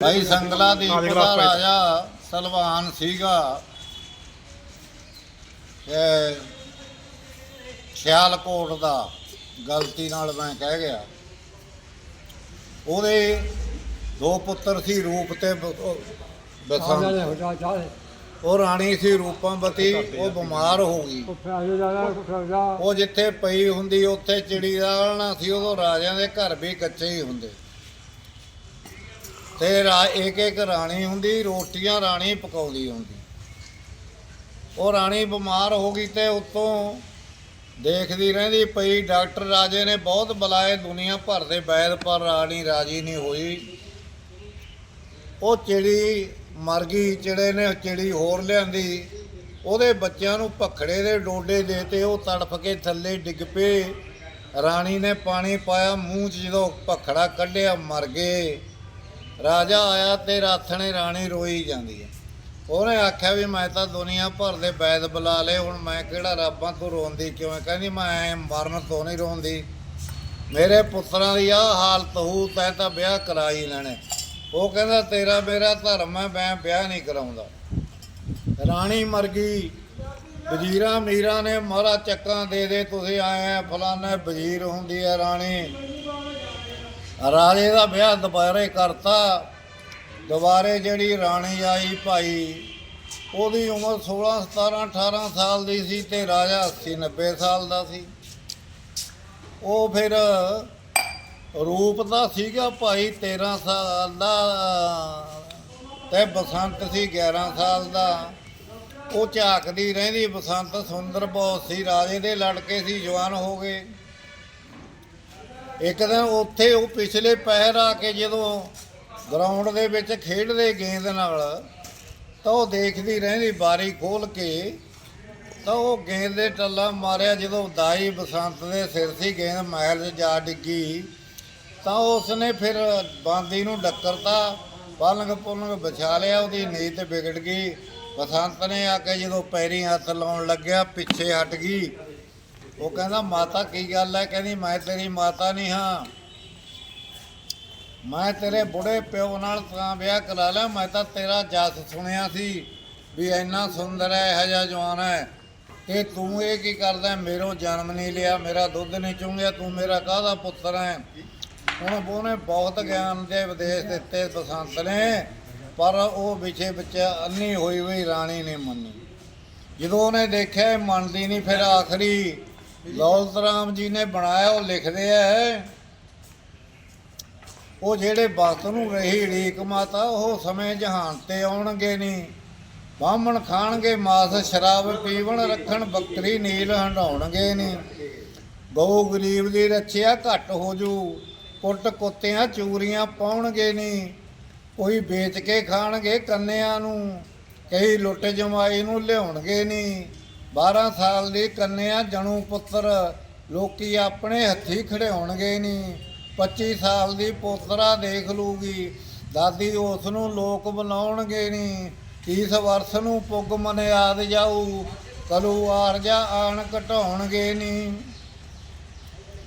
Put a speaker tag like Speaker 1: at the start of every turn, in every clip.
Speaker 1: ਭਾਈ ਸੰਗਲਾ ਦੀ ਦਾ। ਰਾਜਾ ਸਲਵਾਨ ਸੀਗਾ। ਇਹ ਖਿਆਲਕੋਟ ਦਾ ਗਲਤੀ ਨਾਲ ਮੈਂ ਕਹਿ ਗਿਆ। ਉਹਦੇ ਦੋ ਪੁੱਤਰ ਸੀ ਰੂਪ ਤੇ ਬਸੰਤ। ਉਹ ਰਾਣੀ ਸੀ ਰੂਪਮਵਤੀ ਉਹ ਬਿਮਾਰ ਹੋ ਗਈ। ਉਹ ਜਿੱਥੇ ਪਈ ਹੁੰਦੀ ਉੱਥੇ ਚਿੜੀ ਦਾ ਆਲਣਾ ਸੀ ਉਦੋਂ ਰਾਜਿਆਂ ਦੇ ਘਰ ਵੀ ਕੱਚੇ ਹੀ ਹੁੰਦੇ। ਤੇ ਰਾ ਇੱਕ ਇੱਕ ਰਾਣੀ ਹੁੰਦੀ, ਰੋਟੀਆਂ ਰਾਣੀ ਪਕਾਉਂਦੀ ਹੁੰਦੀ। ਉਹ ਰਾਣੀ ਬਿਮਾਰ ਹੋ ਗਈ ਤੇ ਉਤੋਂ ਦੇਖਦੀ ਰਹਿੰਦੀ ਪਈ, ਡਾਕਟਰ ਰਾਜੇ ਨੇ ਬਹੁਤ ਬੁਲਾਏ, ਦੁਨੀਆ ਭਰ ਦੇ ਵੈਦ ਪਰ ਰਾਣੀ ਰਾਜੀ ਨਹੀਂ ਹੋਈ। ਉਹ ਚਿੜੀ ਮਰ ਗਈ, ਚਿੜੇ ਨੇ ਚਿੜੀ ਹੋਰ ਲਿਆਂਦੀ। ਉਹਦੇ ਬੱਚਿਆਂ ਨੂੰ ਭਖੜੇ ਦੇ ਡੋਡੇ ਦੇਤੇ, ਉਹ ਤੜਫ ਕੇ ਥੱਲੇ ਡਿੱਗ ਪਏ। ਰਾਣੀ ਨੇ ਪਾਣੀ ਪਾਇਆ, ਮੂੰਹ 'ਚ ਜਦੋਂ ਭਖੜਾ ਕੱਢਿਆ, ਮਰ ਗਏ। ਰਾਜਾ ਆਇਆ ਤੇ ਰਾਥਣੇ ਰਾਣੀ ਰੋਈ ਜਾਂਦੀ ਹੈ। ਉਹਨੇ ਆਖਿਆ ਵੀ ਮੈਂ ਤਾਂ ਦੁਨੀਆ ਭਰ ਦੇ ਬੈਦ ਬੁਲਾ ਲਏ, ਹੁਣ ਮੈਂ ਕਿਹੜਾ ਰੱਬਾਂ ਤੋਂ ਰੋਂਦੀ ਕਿਉਂ? ਕਹਿੰਦੀ, ਮੈਂ ਐਂ ਮਰਨ ਤੋਂ ਨਹੀਂ ਰੋਂਦੀ। ਮੇਰੇ ਪੁੱਤਰਾਂ ਦੀ ਆ ਹਾਲਤ ਹੋਊ, ਤੈਂ ਤਾਂ ਵਿਆਹ ਕਰਾ ਹੀ ਲੈਣੇ। ਉਹ ਕਹਿੰਦਾ, ਤੇਰਾ ਮੇਰਾ ਧਰਮ ਹੈ, ਮੈਂ ਵਿਆਹ ਨਹੀਂ ਕਰਾਉਂਦਾ। ਰਾਣੀ ਮਰ ਗਈ। ਵਜ਼ੀਰਾਂ ਮੀਰਾਂ ਨੇ ਮਹਾਰਾ ਚੱਕਾਂ ਦੇ ਦੇ, ਤੁਸੀਂ ਆਏ ਆ ਫਲਾਣਾ ਵਜ਼ੀਰ ਹੁੰਦੀ ਹੈ ਰਾਣੀ। ਰਾਜੇ ਦਾ ਵਿਆਹ ਦੁਬਾਰੇ ਕਰਤਾ। ਦੁਬਾਰੇ ਜਿਹੜੀ ਰਾਣੀ ਆਈ ਭਾਈ, ਉਹਦੀ ਉਮਰ 16 17 18 ਸਾਲ ਦੀ ਸੀ ਤੇ ਰਾਜਾ 80 90 ਸਾਲ ਦਾ ਸੀ। ਉਹ ਫਿਰ ਰੂਪ ਦਾ ਸੀਗਾ ਭਾਈ 13 ਸਾਲ ਦਾ ਤੇ ਬਸੰਤ ਸੀ 11 ਸਾਲ ਦਾ। ਉਹ ਝਾਕਦੀ ਰਹਿੰਦੀ, ਬਸੰਤ ਸੁੰਦਰ ਬਹੁਤ ਸੀ, ਰਾਜੇ ਦੇ ਲੜਕੇ ਸੀ, ਜਵਾਨ ਹੋ ਗਏ। ਇੱਕ ਦਿਨ ਉੱਥੇ ਉਹ ਪਿਛਲੇ ਪਹਿਰ ਆ ਕੇ ਜਦੋਂ ਗਰਾਊਂਡ ਦੇ ਵਿੱਚ ਖੇਡਦੇ ਗੇਂਦ ਨਾਲ, ਤਾਂ ਉਹ ਦੇਖਦੀ ਰਹਿੰਦੀ ਬਾਰੀ ਖੋਲ ਕੇ, ਤਾਂ ਉਹ ਗੇਂਦ ਦੇ ਟੱਲਾ ਮਾਰਿਆ। ਜਦੋਂ ਦਾਈ ਬਸੰਤ ਦੇ ਸਿਰ ਸੀ, ਗੇਂਦ ਮਹਿਲ 'ਚ ਜਾ ਡਿੱਗੀ, ਤਾਂ ਉਸ ਨੇ ਫਿਰ ਬਾਂਦੀ ਨੂੰ ਡੱਕਰਤਾ ਪਲੰਗ ਪੁਲੰਗ ਵਿਛਾ ਲਿਆ, ਉਹਦੀ ਨੀਂਦ ਵਿਗੜ ਗਈ। ਬਸੰਤ ਨੇ ਆ ਕੇ ਜਦੋਂ ਪੈਰੀ ਹੱਥ ਲਾਉਣ ਲੱਗਿਆ, ਪਿੱਛੇ ਹਟ ਗਈ। ਉਹ ਕਹਿੰਦਾ, ਮਾਤਾ, ਕੀ ਗੱਲ ਹੈ ਕਹਿੰਦੀ, ਮੈਂ ਤੇਰੀ ਮਾਤਾ ਨਹੀਂ ਹਾਂ। ਮੈਂ ਤੇਰੇ ਬੁੜੇ ਪਿਓ ਨਾਲ ਤਾਂ ਵਿਆਹ ਕਰਾ ਲਿਆ। ਮੈਂ ਤਾਂ ਤੇਰਾ ਜਸ ਸੁਣਿਆ ਸੀ ਵੀ ਇੰਨਾ ਸੁੰਦਰ ਹੈ ਇਹੋ ਜਿਹਾ ਜਵਾਨ ਹੈ ਤੇ ਤੂੰ ਇਹ ਕੀ ਕਰਦਾ? ਹੈ? ਜਨਮ ਨਹੀਂ ਲਿਆ, ਮੇਰਾ ਦੁੱਧ ਨਹੀਂ ਚੁੰਗਿਆ, ਤੂੰ ਮੇਰਾ ਕਾਹਦਾ ਪੁੱਤਰ ਹੈ ਹੁਣ ਉਹਨੇ ਬਹੁਤ ਗਿਆਨ ਦੇ ਉਪਦੇਸ਼ ਦਿੱਤੇ ਬਸੰਤ ਨੇ, ਪਰ ਉਹ ਵਿਛੇ ਵਿੱਚ ਅੰਨੀ ਹੋਈ ਹੋਈ ਰਾਣੀ ਨੇ ਮੰਨੀ। ਜਦੋਂ ਉਹਨੇ ਦੇਖਿਆ ਮੰਨਦੀ ਨਹੀਂ, ਫਿਰ ਆਖਰੀ ਦੌਲਤ ਰਾਮ ਜੀ ਨੇ ਬਣਾਇਆ, ਉਹ ਲਿਖਦੇ ਆ। ਉਹ ਜਿਹੜੇ ਵਕਤ ਨੂੰ ਰਹੀ ਢੀਕ ਮਾਤਾ, ਉਹ ਸਮੇਂ ਜਹਾਨ ਤੇ ਆਉਣਗੇ ਨਹੀਂ। ਬਾਹਮਣ ਖਾਣਗੇ ਮਾਸ, ਸ਼ਰਾਬ ਪੀਵਣ ਰੱਖਣ, ਬੱਕਰੀ ਨੀਲ ਹੰਡਾਉਣਗੇ ਨਹੀਂ। ਗਊ ਗਰੀਬ ਦੀ ਰੱਛਿਆ ਘੱਟ ਹੋ ਜੂ ਪੁੱਟ ਕੁੱਤਿਆਂ ਚੂਰੀਆਂ ਪਾਉਣਗੇ ਨਹੀਂ। ਕੋਈ ਵੇਚ ਕੇ ਖਾਣਗੇ ਕੰਨਿਆਂ ਨੂੰ, ਕਈ ਲੁੱਟ ਜਮਾਈ ਨੂੰ ਲਿਆਉਣਗੇ ਨਹੀਂ। 12 ਸਾਲ ਦੀ ਕੰਨਿਆ ਜਣੂ ਪੁੱਤਰ, ਲੋਕੀ ਆਪਣੇ ਹੱਥੀ ਖੜਿਆਉਣਗੇ ਨਹੀਂ। 25 ਸਾਲ ਦੀ ਪੋਤਰਾ ਦੇਖ ਲੂਗੀ, ਦਾਦੀ ਉਸ ਨੂੰ ਲੋਕ ਬੁਲਾਉਣਗੇ ਨਹੀਂ। 30 ਵਰਸ ਨੂੰ ਪੁੱਗ ਮਨਿਆਦ ਜਾਊ, ਕਲੂ ਆਰਜਾ ਆਣ ਘਟਾਉਣਗੇ ਨਹੀਂ।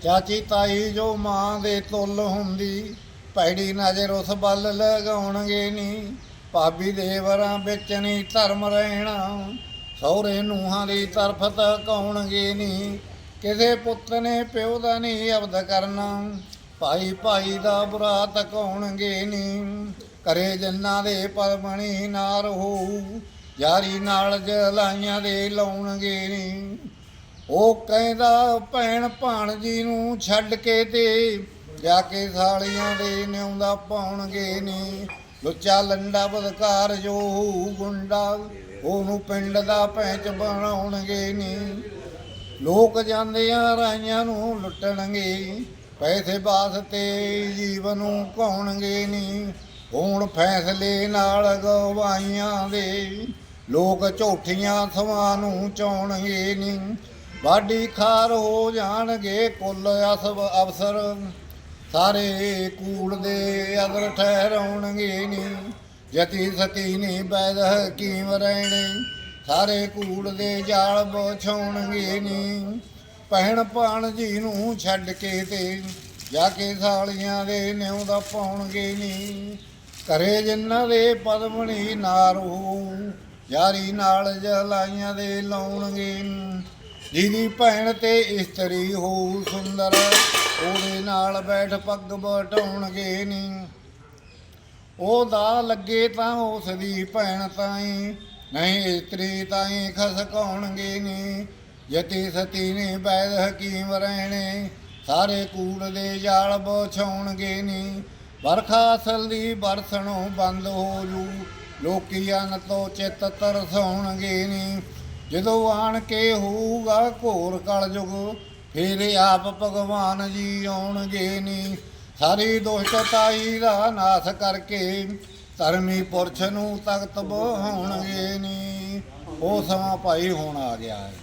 Speaker 1: ਚਾਚੀ ਤਾਈ ਜੋ ਮਾਂ ਦੇ ਤੁੱਲ ਹੁੰਦੀ, ਭੈੜੀ ਨਜ਼ਰ ਉਸ ਵੱਲ ਲਗਾਉਣਗੇ ਨਹੀਂ। ਭਾਬੀ ਦੇਵਰਾਂ ਵਿੱਚ ਨਹੀਂ ਧਰਮ ਰਹਿਣਾ। ਸਹੁਰੇ ਨੂੰਹਾਂ ਦੀ ਤਰਫ ਤਕਾਉਣਗੇ ਨਹੀਂ। ਕਿਸੇ ਪੁੱਤ ਨੇ ਪਿਓ ਦਾ ਨਹੀਂ ਅਬਦ ਕਰਨਾ। ਭਾਈ ਭਾਈ ਦਾ ਬੁਰਾ ਤਕਾਉਣਗੇ ਨਹੀਂ। ਕਰੇ ਜੰਨਾ ਦੇ ਪਰਮਣੀ ਨਾਰ ਹੋਊ ਯਾਰੀ ਨਾਲ ਜਲਾਈਆਂ ਦੇ ਲਾਉਣਗੇ ਨਹੀਂ। ਉਹ ਕਹਿੰਦਾ, ਭੈਣ ਭਾਣਜੀ ਨੂੰ ਛੱਡ ਕੇ ਤੇ ਜਾ ਕੇ ਸਾਲੀਆਂ ਦੇ ਨਿਉਂਦਾ ਪਾਉਣਗੇ ਨੀ ਲੁੱਚਾ ਲੰਡਾ ਬਦਕਾਰ ਜੋ ਹੋਊ ਗੁੰਡਾ ਉਹਨੂੰ ਪਿੰਡ ਦਾ ਪੈਂਚ ਬਣਾਉਣਗੇ ਨੀ ਲੋਕ ਜਾਂਦਿਆਂ ਰਾਈਆਂ ਨੂੰ ਲੁੱਟਣਗੇ, ਪੈਸੇ ਵਾਸਤੇ ਜੀਵਨ ਨੂੰ ਕਹਾਉਣਗੇ ਨੀ ਹੁਣ ਫੈਸਲੇ ਨਾਲ ਗਵਾਈਆਂ ਦੇ, ਲੋਕ ਝੂਠੀਆਂ ਸਮਾਂ ਨੂੰ ਚਾਉਣਗੇ ਨੀ ਵਾਢੀ ਖਾਰ ਹੋ ਜਾਣਗੇ ਕੁੱਲ ਅਸਬ ਅਫਸਰ, ਸਾਰੇ ਕੂੜ ਦੇ ਅਦਰ ਠਹਿਰਾਉਣਗੇ ਨੀ ਜਤੀ ਸਤੀ ਨੀ ਬੈਦ ਹਕੀਮ ਰਹਿਣੇ ਸਾਰੇ ਕੂੜ ਦੇ ਜਾਲ ਵਿਛਾਉਣਗੇ ਨੀ। ਭੈਣ ਭਾਣ ਜੀ ਨੂੰ ਛੱਡ ਕੇ ਤੇ ਜਾ ਕੇ ਸਾਲੀਆਂ ਦੇ ਨਿਉ ਦਾ ਪਾਉਣਗੇ ਨੀ। ਕਰੇ ਜਿਨ੍ਹਾਂ ਦੇ ਪਦਮਣੀ ਨਾਰੂ ਯਾਰੀ ਨਾਲ ਜਲਾਈਆਂ ਦੇ ਲਾਉਣਗੇ ਜਿਹਦੀ ਭੈਣ ਤੇ ਇਸਤਰੀ ਹੋ ਸੁੰਦਰ, ਉਹਦੇ ਨਾਲ ਬੈਠ ਪੱਗ ਬਟਾਉਣਗੇ ਨੀ। ਉਹ ਦਾ ਲੱਗੇ ਤਾਂ ਉਸ ਦੀ ਭੈਣ ਤਾਈ। ਨਹੀਂ ਇਸਤਰੀ ਤਾਈ ਖਸਕਾਉਣਗੇ ਨੀ। ਯਤੀ ਸਤੀ ਨੇ ਬੈਦ ਹਕੀਮ ਰਹਿਣੇ। ਸਾਰੇ ਕੂੜ ਦੇ ਜਾਲ ਬਛਾਉਣਗੇ ਨੀ। ਵਰਖਾ ਅਸਲ ਦੀ ਬਰਸਣੋਂ ਬੰਦ ਹੋ ਜੂ। ਲੋਕੀ ਅਨ ਤੋਂ ਚਿੱਤ ਤਰਸਾਉਣਗੇ ਨੀ। ਜਦੋਂ ਆਣ ਕੇ ਹੋਊਗਾ ਘੋਰ ਕਲ ਕਲਯੁਗ, ਫਿਰ ਆਪ ਭਗਵਾਨ ਜੀ ਆਉਣਗੇ ਨੀ। ਸਾਰੀ ਦੁਸ਼ਟਤਾਈ ਦਾ ਨਾਸ ਕਰਕੇ ਧਰਮੀ ਪੁਰਸ਼ ਨੂੰ ਤਖਤ ਬਹਾਉਣਗੇ ਨੀ। ਉਹ ਸਮਾਂ ਭਾਈ ਹੁਣ ਆ ਗਿਆ ਹੈ।